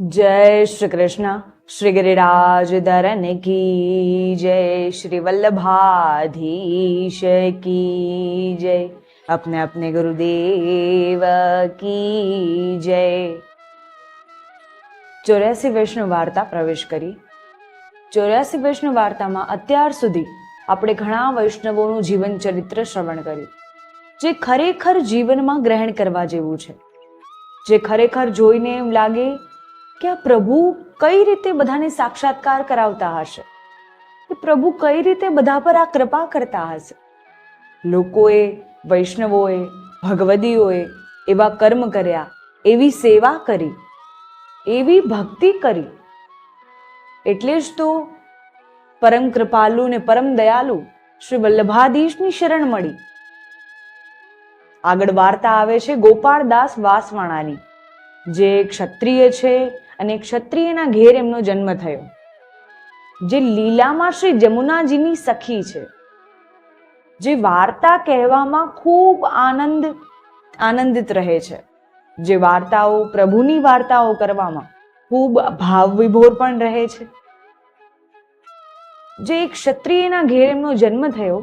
જય શ્રી કૃષ્ણ. શ્રી ગિરિરાજ ધરન કી જય. શ્રી વલ્લભાધીશ કી જય. અપને અપને ગુરુદેવ કી જય. ચોર્યાસી વૈષ્ણવ વાર્તા પ્રવેશ કરી. ચોર્યાસી વૈષ્ણવ વાર્તામાં અત્યાર સુધી આપણે ઘણા વૈષ્ણવોનું જીવન ચરિત્ર શ્રવણ કર્યું. જે ખરેખર જીવનમાં ગ્રહણ કરવા જેવું છે. જે ખરેખર જોઈને એમ લાગે કે આ પ્રભુ કઈ રીતે બધાને સાક્ષાત્કાર કરાવતા હશે? કે પ્રભુ કઈ રીતે બધા પર આ કૃપા કરતા હશે? લોકોએ, વૈષ્ણવોએ, ભગવદીઓએ એવા કર્મ કર્યા, એવી સેવા કરી, એવી ભક્તિ કરી. એટલે જ તો પરમ કૃપાલુ ને પરમ દયાલુ શ્રી વલ્લભાધીશની શરણ મળી. આગળ વાર્તા આવે છે ગોપાળદાસ વાસવાણાની. જે ક્ષત્રિય છે અને ક્ષત્રિયના ઘેર એમનો જન્મ થયો, જે લીલામાં શ્રી જમુનાજીની સખી છે, જે વાર્તા કહેવામાં ખૂબ આનંદ, આનંદિત રહે છે. જે વાર્તાઓ, પ્રભુની વાર્તાઓ કરવામાં ખૂબ ભાવ વિભોર પણ રહે છે. જે એક ક્ષત્રિયના ઘેર એમનો જન્મ થયો,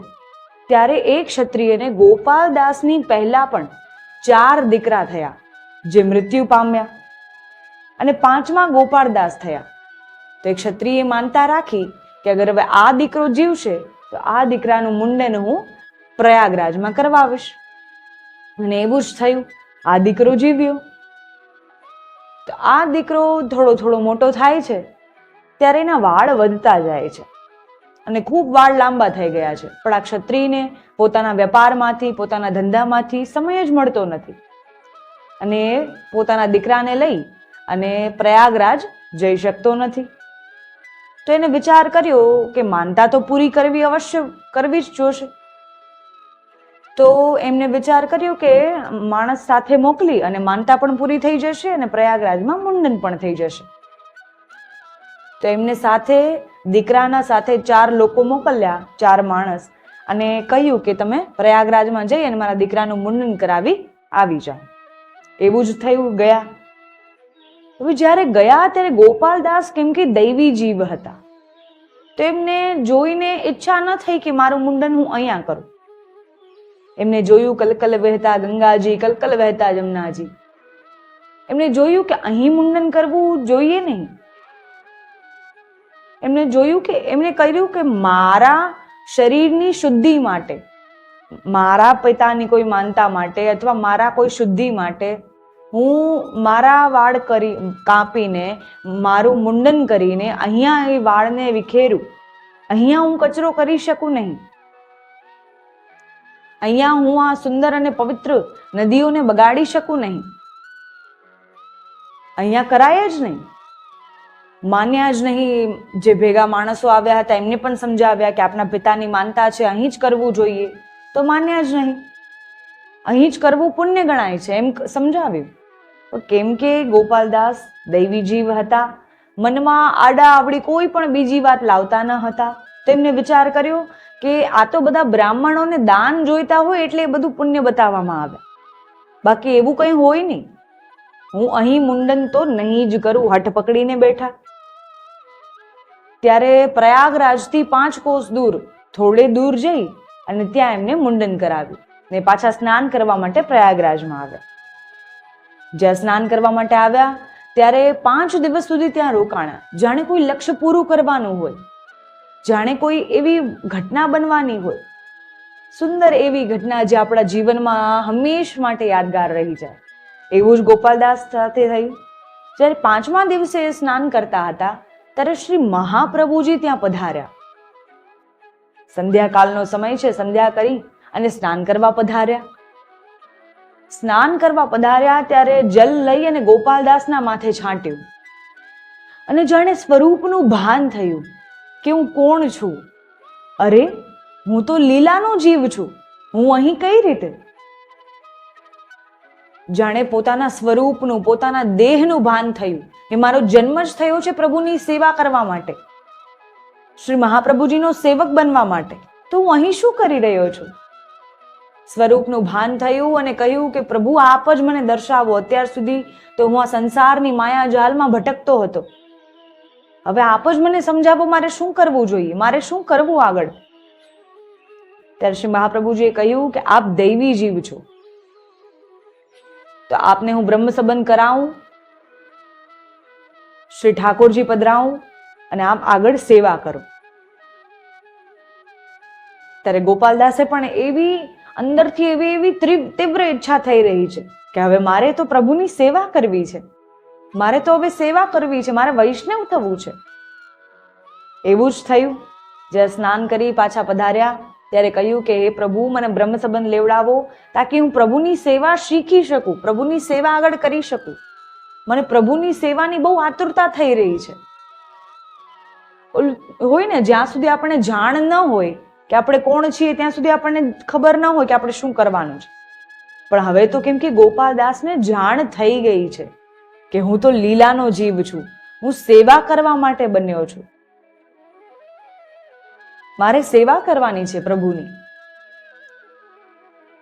ત્યારે એ ક્ષત્રિયને ગોપાલદાસની પહેલા પણ ચાર દીકરા થયા, જે મૃત્યુ પામ્યા. અને પાંચમા ગોપાળદાસ થયા. તો એ ક્ષત્રિય માનતા રાખી કે અગર હવે આ દીકરો જીવશે, તો આ દીકરાનું મુંડન હું પ્રયાગરાજમાં કરવાવીશ. અને એવું જ થયું. આ દીકરો જીવ્યો. તો આ દીકરો થોડો થોડો મોટો થાય છે, ત્યારે એના વાળ વધતા જાય છે. અને ખૂબ વાળ લાંબા થઈ ગયા છે. પણ આ ક્ષત્રિયને પોતાના વેપારમાંથી, પોતાના ધંધામાંથી સમય જ મળતો નથી. અને પોતાના દીકરાને લઈ અને પ્રયાગરાજ જઈ શકતો નથી. તો એને વિચાર કર્યો કે માનતા તો પૂરી કરવી અવશ્ય, કરવી જ જોશે. તો એમને વિચાર કર્યો કે માણસ સાથે મોકલી અને માનતા પણ પૂરી થઈ જશે અને પ્રયાગરાજમાં મુંડન પણ થઈ જશે. તો એમને સાથે, દીકરાના સાથે ચાર લોકો મોકલ્યા, ચાર માણસ, અને કહ્યું કે તમે પ્રયાગરાજમાં જઈ અને મારા દીકરાનું મુંડન કરાવી આવી જાઓ. એવું જ થયું ગયા. હવે જ્યારે ગયા ત્યારે ગોપાલદાસ કેમ કે દૈવી જીવ હતા. તો એમને જોઈને ઈચ્છા ન થઈ કે મારું મુંડન હું અહીંયા કરું. એમને જોયું કલકલ વહેતા ગંગાજી, કલકલ વહેતા જમનાજી. એમને જોયું કે અહીં મુંડન કરવું જોઈએ નહીં. એમને જોયું કે એમને કર્યું કે મારા શરીરની શુદ્ધિ માટે, મારા પિતાની કોઈ માનતા માટે અથવા મારા કોઈ શુદ્ધિ માટે હું મારા વાળ કરી, કાપીને, મારું મુંડન કરીને અહીંયા એ વાળને વિખેરું. અહીંયા હું કચરો કરી શકું નહીં. અહીંયા હું આ સુંદર અને પવિત્ર નદીઓને બગાડી શકું નહીં. અહીંયા કરાય જ નહીં. માન્યા જ નહીં જે ભેગા માણસો આવ્યા હતા, એમને પણ સમજાવ્યા કે આપના પિતાની માનતા છે, અહીં જ કરવું જોઈએ. તો માન્યા જ નહીં. અહીં જ કરવું પુણ્ય ગણાય છે, એમ સમજાવ્યું. કેમ કે ગોપાલદાસ દૈવી જીવ હતા. મનમાં આડા આવડી કોઈ પણ બીજી વાત લાવતા ન હતા. તેમને વિચાર કર્યો કે આ તો બધા બ્રાહ્મણોને દાન જોઈતા હોય એટલે એ બધું પુણ્ય બતાવવામાં આવે. બાકી એવું કંઈ હોય નહીં. હું અહીં મુંડન તો નહીં જ કરું, હઠ પકડીને બેઠા. ત્યારે પ્રયાગરાજથી પાંચ કોસ દૂર, થોડે દૂર જઈ અને ત્યાં એમને મુંડન કરાવ્યું ને પાછા સ્નાન કરવા માટે પ્રયાગરાજમાં આવ્યા. જ્યાં સ્નાન કરવા માટે આવ્યા, ત્યારે પાંચ દિવસ સુધી ત્યાં રોકાણા. જાણે કોઈ લક્ષ્ય પૂરું કરવાનું હોય. જાણે કોઈ એવી ઘટના બનવાની હોય. સુંદર એવી ઘટના જે આપણા જીવનમાં હંમેશ માટે યાદગાર રહી જાય. એવું જ ગોપાલદાસ સાથે થયું. જ્યારે પાંચમા દિવસે સ્નાન કરતા હતા, ત્યારે શ્રી મહાપ્રભુજી ત્યાં પધાર્યા. સંધ્યાકાલનો સમય છે, સંધ્યા કરી અને સ્નાન કરવા પધાર્યા. સ્નાન કરવા પધાર્યા ત્યારે જલ લઈ અને ગોપાલદાસના માથે છાંટ્યું. અને જાણે સ્વરૂપનું ભાન થયું કે હું કોણ છું? અરે, હું તો લીલાનો જીવ છું. હું અહીં કઈ રીતે? જાણે પોતાના સ્વરૂપનું, પોતાના દેહનું ભાન થયું કે મારો જન્મ જ થયો છે પ્રભુની સેવા કરવા માટે. શ્રી મહાપ્રભુજીનો સેવક બનવા માટે. તો હું અહીં શું કરી રહ્યો છું? સ્વરૂપનું ભાન થયું અને કહ્યું કે પ્રભુ, આપ જ મને દર્શાવો. અત્યાર સુધી તો હું આ સંસારની માયા જાલમાં ભટકતો હતો. હવે આપ જ મને સમજાવો, મારે શું કરવું જોઈએ? મારે શું કરવું આગળ? ત્યારે શ્રી મહાપ્રભુજીએ કહ્યું કે આપ દૈવી જીવ છો. તો આપને હું બ્રહ્મ સંબંધ કરાવું, શ્રી ઠાકોરજી પધરાવું અને આપ આગળ સેવા કરો. ત્યારે ગોપાલદાસે પણ એવી અંદરથી એવી એવી તીવ્ર ઈચ્છા થઈ રહી છે કે હવે મારે તો પ્રભુની સેવા કરવી છે. મારે તો હવે સેવા કરવી છે. મારે વૈષ્ણવ થવું છે. એવું જ થયું. જ્યારે સ્નાન કરી પાછા પધાર્યા, ત્યારે કહ્યું કે, હે પ્રભુ, મને બ્રહ્મ સંબંધ લેવડાવો તાકી હું પ્રભુની સેવા શીખી શકું, પ્રભુની સેવા આગળ કરી શકું. મને પ્રભુની સેવાની બહુ આતુરતા થઈ રહી છે. હોય ને, જ્યાં સુધી આપણે જાણ ન હોય કે આપણે કોણ છીએ ત્યાં સુધી આપણને ખબર ન હોય કે આપણે શું કરવાનું છે. પણ હવે તો કેમ કે ગોપાલદાસને જાણ થઈ ગઈ છે કે હું તો લીલાનો જીવ છું. હું સેવા કરવા માટે બન્યો છું. મારે સેવા કરવાની છે પ્રભુની.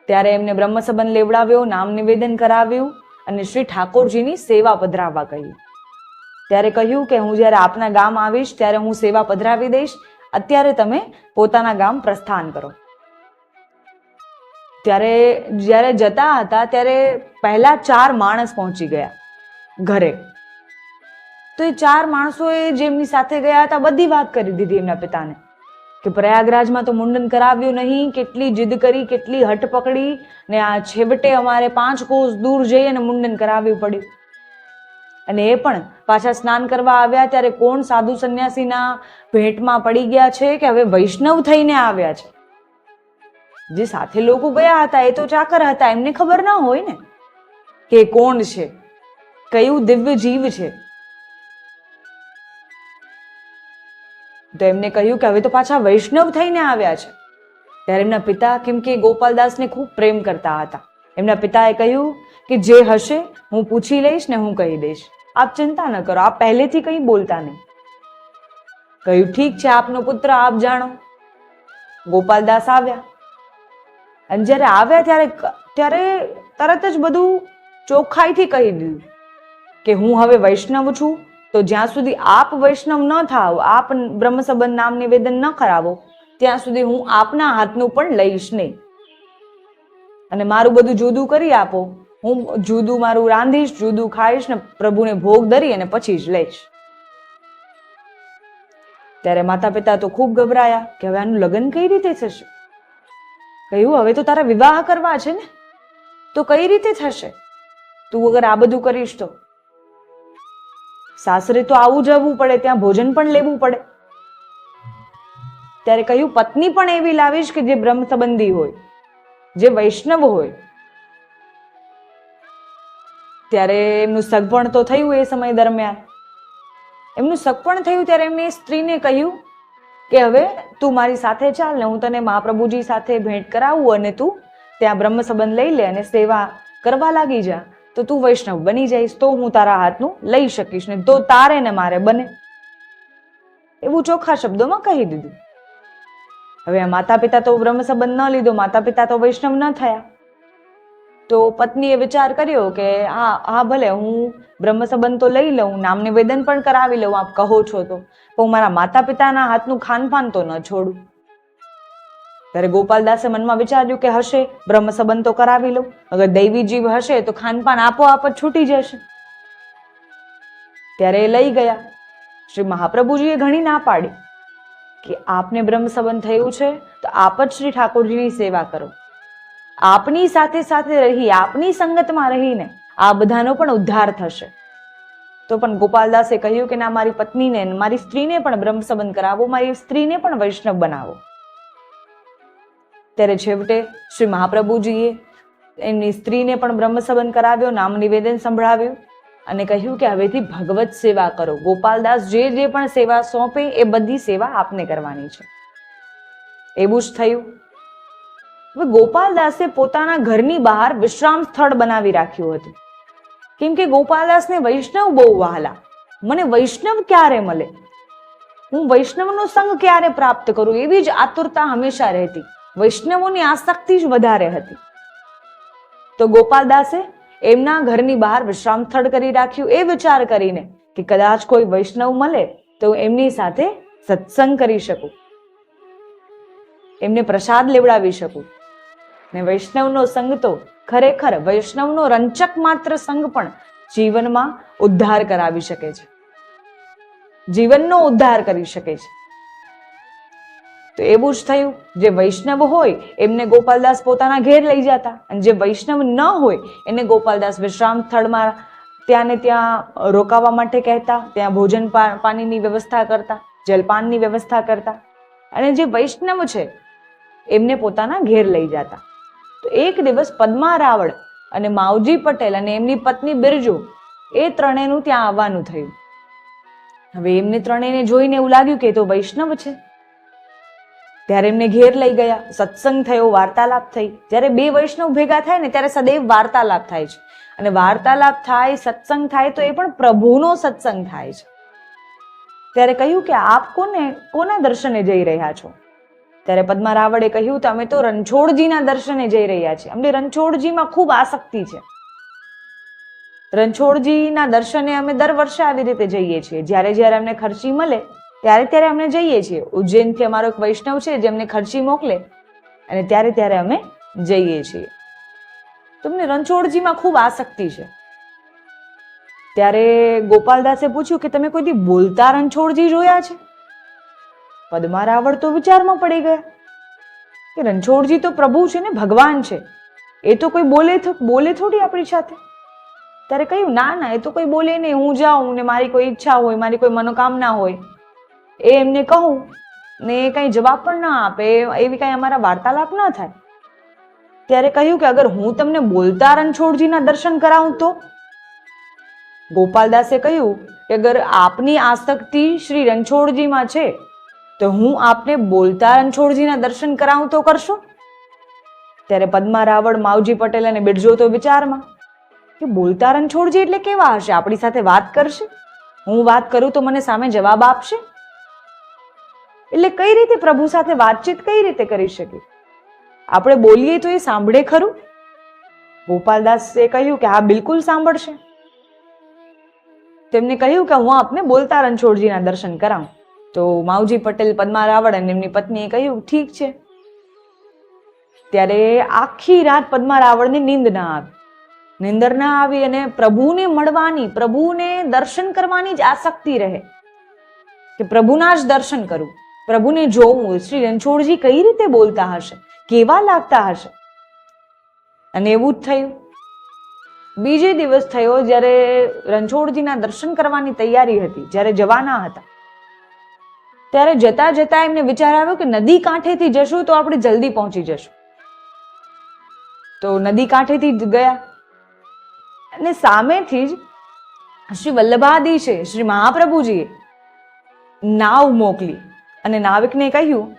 ત્યારે એમને બ્રહ્મ સંબંધ લેવડાવ્યો, નામ નિવેદન કરાવ્યું અને શ્રી ઠાકોરજીની સેવા પધરાવવા કહ્યું. ત્યારે કહ્યું કે હું જ્યારે આપના ગામ આવીશ ત્યારે હું સેવા પધરાવી દઈશ અત્યારે તમે પોતાના ગામ પ્રસ્થાન કરો. ત્યારે જ્યારે જતા હતા, ત્યારે પહેલા ચાર માણસ પહોંચી ગયા ઘરે. તો એ ચાર માણસોએ જેમની સાથે ગયા હતા, બધી વાત કરી દીધી એમના પિતાને કે પ્રયાગરાજમાં તો મુંડન કરાવ્યું નહીં, કેટલી જીદ કરી, કેટલી હટ પકડી ને આ છેવટે અમારે પાંચ કોસ દૂર જઈ અને મુંડન કરાવવું પડ્યું. અને એ પણ પાછા સ્નાન કરવા આવ્યા ત્યારે કોણ સાધુ સંન્યાસીના ભેટમાં પડી ગયા છે કે હવે વૈષ્ણવ થઈને આવ્યા છે? જે સાથે લોકો ગયા હતા, એ તો ચાકર હતા, એમને ખબર ના હોય ને કે કોણ છે, કયું દિવ્ય જીવ છે. તો એમને કહ્યું કે હવે તો પાછા વૈષ્ણવ થઈને આવ્યા છે. ત્યારે એમના પિતા કેમ કે ગોપાલદાસને ખૂબ પ્રેમ કરતા હતા. એમના પિતાએ કહ્યું કે જે હશે હું પૂછી લઈશ ને હું કહી દઈશ. આપ ચિંતા ન કરો, આપ પહેલેથી કંઈ બોલતા નહીં. કહ્યું, ઠીક છે, આપનો પુત્ર આપ જાણો. ગોપાલદાસ આવ્યા. અને જ્યારે આવ્યા, ત્યારે ત્યારે તરત જ બધું ચોખ્ખાઈથી કહી દીધું કે હું હવે વૈષ્ણવ છું, તો જ્યાં સુધી આપ વૈષ્ણવ ન થાવ, આપ બ્રહ્મ સંબંધ નામ નિવેદન ન કરાવો, ત્યાં સુધી હું આપના હાથનું પણ લઈશ નહીં. અને મારું બધું જુદું કરી આપો. હું જુદું મારું રાંધીશ, જુદું ખાઈશ ને પ્રભુને ભોગ ધરી અને પછી જ લઈશ. ત્યારે માતા પિતા તો ખૂબ ગભરાયા કે હવે આનું લગ્ન કઈ રીતે થશે? કહ્યું, હવે તો તારા વિવાહ કરવા છે ને? તો કઈ રીતે થશે? તું અગર આ બધું કરીશ તો? સાસરે તો આવું જવું પડે, ત્યાં ભોજન પણ લેવું પડે. ત્યારે કહ્યું, પત્ની પણ એવી લાવીશ કે જે બ્રહ્મ સંબંધી હોય, જે વૈષ્ણવ હોય. ત્યારે એમનું સગપણ તો થયું એ સમય દરમિયાન. એમનું સગપણ થયું ત્યારે એમને સ્ત્રીને કહ્યું કે હવે તું મારી સાથે ચાલ ને હું તને મહાપ્રભુજી સાથે ભેટ કરાવું અને તું ત્યાં બ્રહ્મ સંબંધ લઈ લે અને સેવા કરવા લાગી જા. તો તું વૈષ્ણવ બની જઈશ, તો હું તારા હાથનું લઈ શકીશ ને તો તારે ને મારે બને. એવું ચોખ્ખા શબ્દોમાં કહી દીધું. હવે આ માતા પિતા તો બ્રહ્મ સંબંધ ન લીધો માતા પિતા તો વૈષ્ણવ ન થયા. તો પત્નીએ વિચાર કર્યો કે હા હા ભલે હું બ્રહ્મ સંબંધ તો લઈ લઉં નામ નિવેદન પણ કરાવી લઉં, આપ કહો છો તો. હું મારા માતા પિતાના હાથનું ખાનપાન તો ન છોડું. ત્યારે ગોપાલદાસે મનમાં વિચાર્યું કે હશે બ્રહ્મ સંબંધ તો કરાવી લઉં. અગર દૈવી જીવ હશે તો ખાનપાન આપોઆપ જ છૂટી જશે. ત્યારે એ લઈ ગયા. શ્રી મહાપ્રભુજીએ ઘણી ના પાડી કે આપને બ્રહ્મ સંબંધ થયું છે, તો આપ જ શ્રી ઠાકોરજીની સેવા કરો. આપની સાથે સાથે રહી, આપની સંગતમાં રહીને આ બધાનો પણ ઉદ્ધાર થશે. તો પણ ગોપાલદાસે કહ્યું કે ના, મારી પત્નીને મારી સ્ત્રીને પણ બ્રહ્મ સંબંધ કરાવો, મારી સ્ત્રીને પણ વૈષ્ણવ બનાવો. ત્યારે છેવટે શ્રી મહાપ્રભુજીએ એમની સ્ત્રીને પણ બ્રહ્મ સંબંધ કરાવ્યો, નામ નિવેદન સંભળાવ્યું અને કહ્યું કે હવેથી ભગવત સેવા કરો. ગોપાલદાસ જે જે પણ સેવા સોંપે એ બધી સેવા આપને કરવાની છે. એવું જ થયું. હવે ગોપાલદાસે પોતાના ઘરની બહાર વિશ્રામ સ્થળ બનાવી રાખ્યું હતું. કેમ કે ગોપાલદાસને વૈષ્ણવ બહુ વહાલા. મને વૈષ્ણવ ક્યારે મળે? હું વૈષ્ણવનો સંગ ક્યારે પ્રાપ્ત કરું એવી જ આતુરતા હંમેશા રહેતી. વૈષ્ણવોની આસક્તિ જ વધારે હતી. તો ગોપાલદાસે એમના ઘરની બહાર વિશ્રામ સ્થળ કરી રાખ્યું એ વિચાર કરીને કે કદાચ કોઈ વૈષ્ણવ મળે તો એમની સાથે સત્સંગ કરી શકું. એમને પ્રસાદ લેવડાવી શકું. ને વૈષ્ણવનો સંગ તો ખરેખર વૈષ્ણવનો રંચક માત્ર સંગ પણ જીવનમાં ઉદ્ધાર કરાવી શકે છે. જીવનનો ઉદ્ધાર કરી શકે છે. તો એવું જ થયું. જે વૈષ્ણવ હોય એમને ગોપાલદાસ પોતાના ઘેર લઈ જતા અને જે વૈષ્ણવ ન હોય એને ગોપાલદાસ વિશ્રામ સ્થળમાં ત્યાં ને ત્યાં રોકાવા માટે કહેતા, ત્યાં ભોજન પાણીની વ્યવસ્થા કરતા, જલપાનની વ્યવસ્થા કરતા અને જે વૈષ્ણવ છે એમને પોતાના ઘેર લઈ જતા. તો એક દિવસ પદ્મા રાવળ અને માવજી પટેલ અને એમની પત્ની બિરજુ એ ત્રણેયનું ત્યાં આવવાનું થયું. હવે એમને ત્રણેયને જોઈને એવું લાગ્યું કે તો વૈષ્ણવ છે. ત્યારે એમને ઘેર લઈ ગયા, સત્સંગ થયો, વાર્તાલાપ થઈ. જ્યારે બે વૈષ્ણવ ભેગા થાય ને ત્યારે સદૈવ વાર્તાલાપ થાય છે. અને વાર્તાલાપ થાય, સત્સંગ થાય તો એ પણ પ્રભુનો સત્સંગ થાય છે. ત્યારે કહ્યું કે આપ કોને, કોના દર્શને જઈ રહ્યા છો? ત્યારે પદ્મા રાવળે કહ્યું અમે તો રણછોડજીના દર્શને જઈ રહ્યા છીએ. અમને રણછોડજીમાં ખૂબ આસક્તિ છે. રણછોડજીના દર્શને અમે દર વર્ષે આવી રીતે જઈએ છીએ. જ્યારે જ્યારે અમને ખર્ચી મળે, ત્યારે ત્યારે અમે જઈએ છીએ. ઉજ્જૈનથી અમારો એક વૈષ્ણવ છે જેમને ખર્ચી મોકલે અને ત્યારે ત્યારે અમે જઈએ છીએ. તમને રણછોડજીમાં ખૂબ આસક્તિ છે. ત્યારે ગોપાલદાસે પૂછ્યું કે તમે કોઈ દી બોલતા રણછોડજી જોયા છે? પદ્મા રાવળ તો વિચારમાં પડી ગયા. કે રણછોડજી તો પ્રભુ છે ને, ભગવાન છે. એ તો કોઈ બોલે બોલે થોડી આપણી સાથે? ત્યારે કહ્યું, ના ના, એ તો કોઈ બોલે નહીં. હું જાઉં ને મારી કોઈ ઈચ્છા હોય, મારી કોઈ મનોકામના હોય. એ એમને કહું ને એ કંઈ જવાબ પણ ના આપે, એવી કાંઈ અમારા વાર્તાલાપ ના થાય. ત્યારે કહ્યું કે, અગર હું તમને બોલતા રણછોડજીના દર્શન કરાવું તો? ગોપાલદાસે કહ્યું કે, અગર આપની આસક્તિ શ્રી રણછોડજીમાં છે તો હું આપને બોલતા રણછોડજીના દર્શન કરાવું તો કરશો? ત્યારે પદ્મા રાવળ માવજી પટેલ અને બિરજો તો વિચારમાં. કે બોલતા રણછોડજી એટલે કેવા હશે? આપણી સાથે વાત કરશે? હું વાત કરું તો મને સામે જવાબ આપશે? એટલે કઈ રીતે પ્રભુ સાથે વાતચીત કઈ રીતે કરી શકીએ આપણે બોલીએ તો એ સાંભળે ખરું? ગોપાલદાસે કહ્યું કે હા, બિલકુલ સાંભળશે. તેમને કહ્યું કે હું આપને બોલતા રણછોડજીના દર્શન કરાવું. તો માવજી પટેલ, પદ્મા રાવળ અને એમની પત્નીએ કહ્યું, ઠીક છે. ત્યારે આખી રાત પદ્મા રાવળની નીંદ ના આવી. નિંદર ના આવી અને પ્રભુને મળવાની, પ્રભુને દર્શન કરવાની જ આસક્તિ રહે. કે પ્રભુના જ દર્શન કરું. પ્રભુને જોવું, શ્રી રણછોડજી કઈ રીતે બોલતા હશે? કેવા લાગતા હશે? અને એવું જ થયું. બીજે દિવસ થયો, જ્યારે રણછોડજીના દર્શન કરવાની તૈયારી હતી, જ્યારે જવાના હતા. ત્યારે જતા જતા એમને વિચાર આવ્યો કે નદી કાંઠેથી જશું તો આપણે જલ્દી પહોંચી જશું. તો નદી કાંઠેથી જ ગયા. અને સામેથી જ શ્રી વલ્લભાદી છે, શ્રી મહાપ્રભુજીએ નાવ મોકલી. અને નાવિકને કહ્યું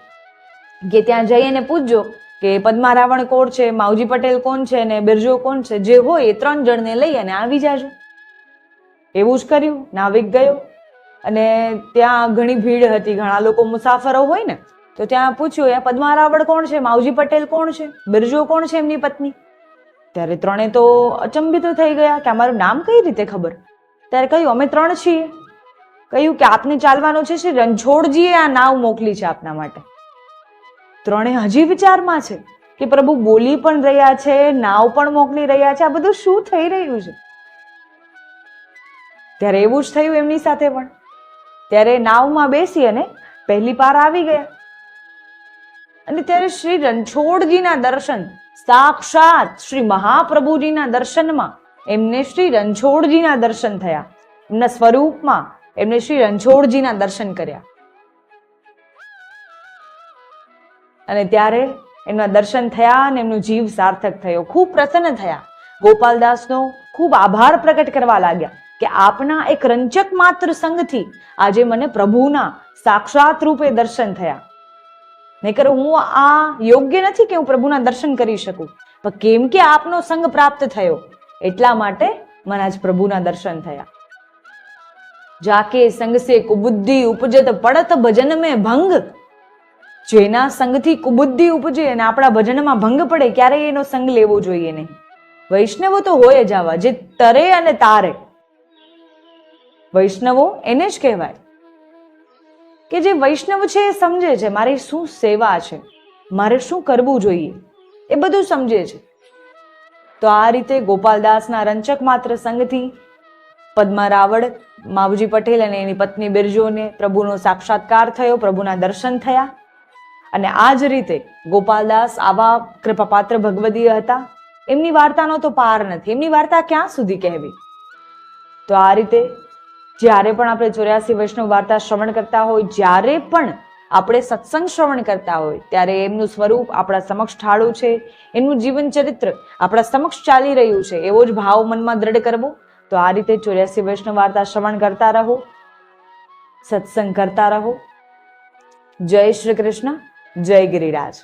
કે ત્યાં જઈ અને પૂછજો કે પદ્મા રાવણ કોણ છે, માવજી પટેલ કોણ છે ને બિરજો કોણ છે, જે હોય એ ત્રણ જણને લઈ અને આવી જાજો. એવું જ કર્યું. નાવિક ગયો. અને ત્યાં ઘણી ભીડ હતી. ઘણા લોકો મુસાફરો હોય ને, તો ત્યાં પૂછ્યું, એ પદ્મા રાવળ કોણ છે? માવજી પટેલ કોણ છે? બિરજો કોણ છે એમની પત્ની? ત્યારે ત્રણે તો અચંબિત થઈ ગયા કે અમારું નામ કઈ રીતે ખબર? ત્યારે કહ્યું, અમે ત્રણ છીએ. કહ્યું કે, આપને ચાલવાનું છે શ્રી રણછોડજીએ આ નાવ મોકલી છે આપના માટે. ત્રણે હજી વિચારમાં છે કે પ્રભુ બોલી પણ રહ્યા છે, નાવ પણ મોકલી રહ્યા છે. આ બધું શું થઈ રહ્યું છે? ત્યારે એવું જ થયું એમની સાથે પણ. ત્યારે નાવમાં બેસી અને પહેલી પાર આવી ગયા. અને ત્યારે શ્રી રણછોડજીના દર્શન, સાક્ષાત શ્રી મહાપ્રભુજીના દર્શનમાં એમને શ્રી રણછોડજીના દર્શન થયા. એમના સ્વરૂપમાં એમને શ્રી રણછોડજીના દર્શન કર્યા. અને ત્યારે એમના દર્શન થયા અને એમનો જીવ સાર્થક થયો. ખૂબ પ્રસન્ન થયા. ગોપાલદાસનો ખૂબ આભાર પ્રકટ કરવા લાગ્યા. કે આપના એક રંચક માત્ર સંગથી આજે મને પ્રભુના સાક્ષાત રૂપે દર્શન થયા. નહીકર હું આ યોગ્ય નથી કે હું પ્રભુના દર્શન કરી શકું. પણ કેમ કે આપનો સંગ પ્રાપ્ત થયો, એટલા માટે મને આજ પ્રભુના દર્શન થયા. જાકે સંગ સે કુબુદ્ધિ ઉપજત પડત ભજન મેં ભંગ? જેના સંગથી કુબુદ્ધિ ઉપજે અને આપણા ભજનમાં ભંગ પડે, ક્યારેય એનો સંગ લેવો જોઈએ નહીં. વૈષ્ણવો તો હોય જ આવા, જે તરે અને તારે. વૈષ્ણવો એને જ કહેવાય. કે જે વૈષ્ણવ છે એ સમજે છે, મારી શું સેવા છે, મારે શું કરવું જોઈએ, એ બધું સમજે છે. તો આ રીતે ગોપાલદાસના રંચક માત્ર સંઘથી પદ્મા રાવળ માવજી પટેલ અને એની પત્ની બિરજોને પ્રભુનો સાક્ષાત્કાર થયો, પ્રભુના દર્શન થયા. અને આ જ રીતે ગોપાલદાસ આવા કૃપાપાત્ર ભગવદીય હતા. એમની વાર્તાનો તો પાર નથી. એમની વાર્તા ક્યાં સુધી કહેવી? તો આ રીતે જ્યારે પણ આપણે ચોર્યાસી વૈષ્ણવ વાર્તા શ્રવણ કરતા હોય, જ્યારે પણ આપણે સત્સંગ શ્રવણ કરતા હોય, ત્યારે એમનું સ્વરૂપ આપણા સમક્ષ ઠાળું છે. એમનું જીવન ચરિત્ર આપણા સમક્ષ ચાલી રહ્યું છે. એવો જ ભાવ મનમાં દ્રઢ કરવો. તો આ રીતે ચોર્યાસી વૈષ્ણવ વાર્તા શ્રવણ કરતા રહો. સત્સંગ કરતા રહો. જય શ્રી કૃષ્ણ, જય ગિરિરાજ.